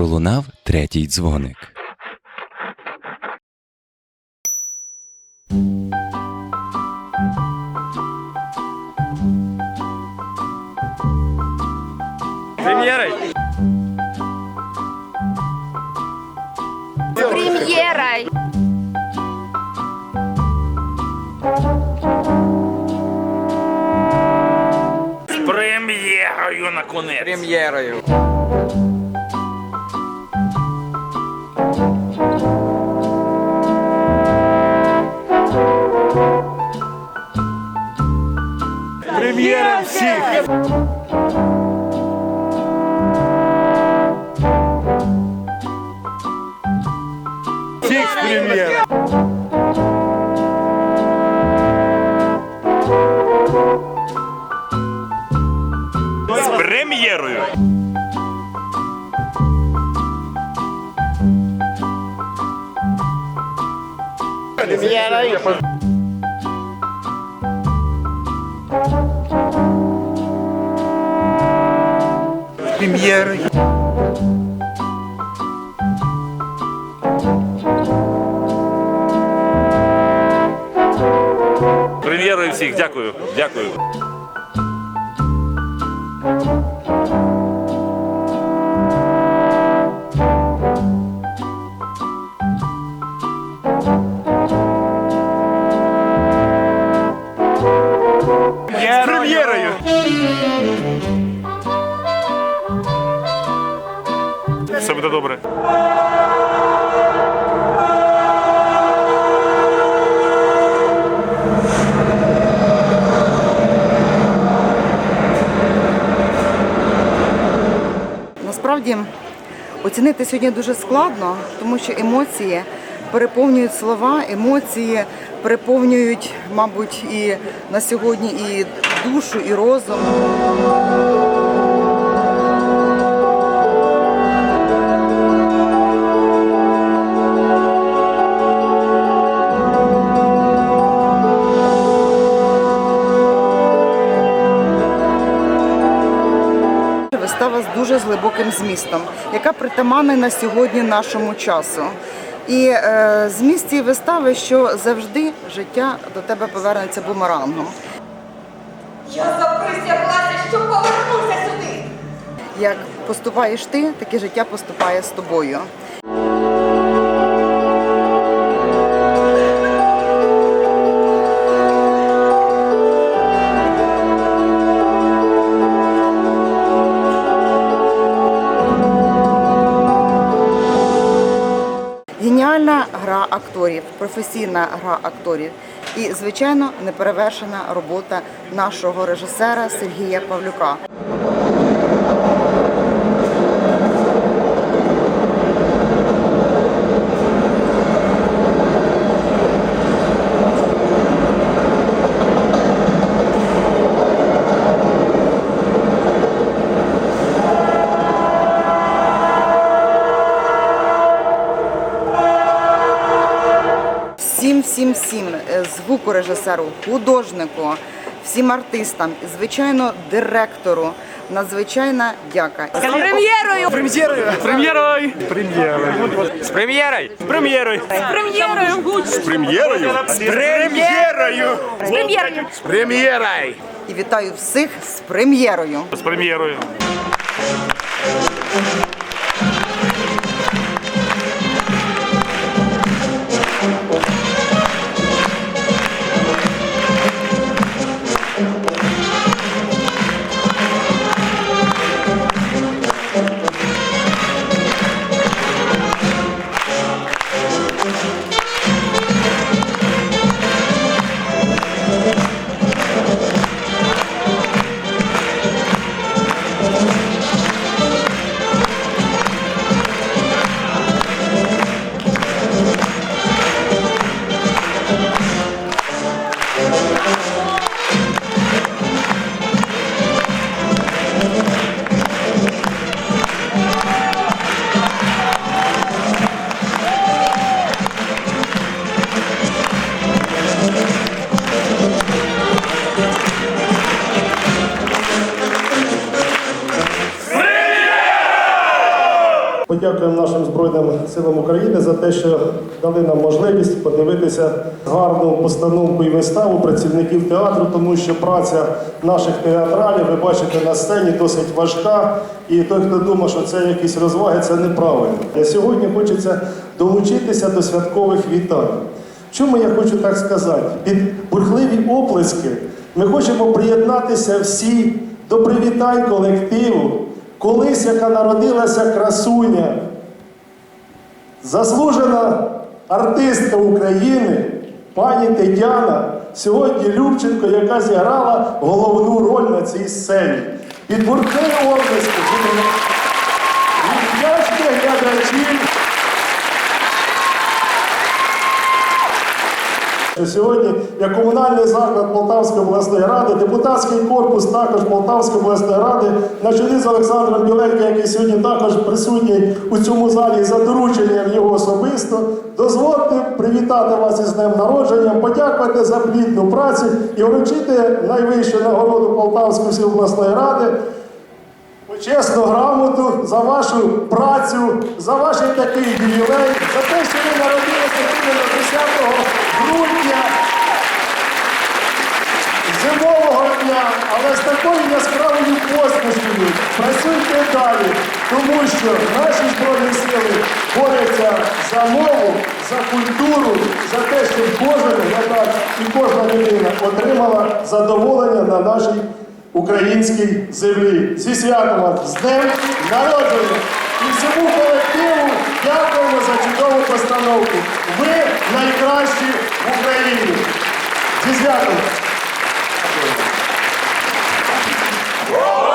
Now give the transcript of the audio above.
пролунав третій дзвоник. Прем'єрой! З прем'єрою на конець! прем'єрою. Прем'єра всіх! Всіх з прем'єра! З прем'єрою! Прем'єрою. Прем'єрою всіх, дякую, дякую. Все буде добре. Насправді оцінити сьогодні дуже складно, тому що емоції переповнюють слова, емоції переповнюють, мабуть, і на сьогодні і душу, і розум. Дуже з глибоким змістом, яка притаманна на сьогодні нашому часу. І е, зміст цієї вистави, що завжди життя до тебе повернеться бумерангом. Я заприсяглася, що повернуся сюди. Як поступаєш ти, таке життя поступає з тобою. Геніальна гра акторів, професійна гра акторів і, звичайно, неперевершена робота нашого режисера Сергія Павлюка. Всім, всім, всім е, звукорежисеру, художнику, всім артистам, і, звичайно, директору. Надзвичайна дяка. З прем'єрою! З прем'єрою. З прем'єрою! З прем'єрою! З прем'єрою! З прем'єрою! З прем'єрою! І вітаю всіх з прем'єрою. З прем'єрою! Подякуємо нашим Збройним силам України за те, що дали нам можливість подивитися гарну постановку і виставу працівників театру, тому що праця наших театралів, ви бачите, на сцені досить важка. І той, хто думає, що це якісь розваги, це неправильно. А сьогодні хочеться долучитися до святкових вітань. Чому я хочу так сказати? Під бурхливі оплески ми хочемо приєднатися всі до привітань колективу, колись яка народилася красуня, заслужена артистка України, пані Тетяна, сьогодні Любченко, яка зіграла головну роль на цій сцені. Під буркою оплески від глядачів. Що Сьогодні як комунальний заклад Полтавської обласної ради, депутатський корпус також Полтавської обласної ради на чолі з Олександром Біленьким, який сьогодні також присутній у цьому залі за дорученням його особисто. Дозвольте привітати вас із днем народження, подякувати за плідну працю і вручити найвищу нагороду Полтавської обласної ради. Почесну грамоту за вашу працю, за ваш такий ювілей, за те, що ви народилися але з такою яскравою посмішкою. Працюйте далі, тому що наші збройні сили борються за мову, за культуру, за те, щоб кожен глядач і кожна людина отримала задоволення на нашій українській землі. Зі святом вас, з днем народження! І всьому колективу дякуємо за чудову постановку. Ви найкращі в Україні. Зі святом! Woo!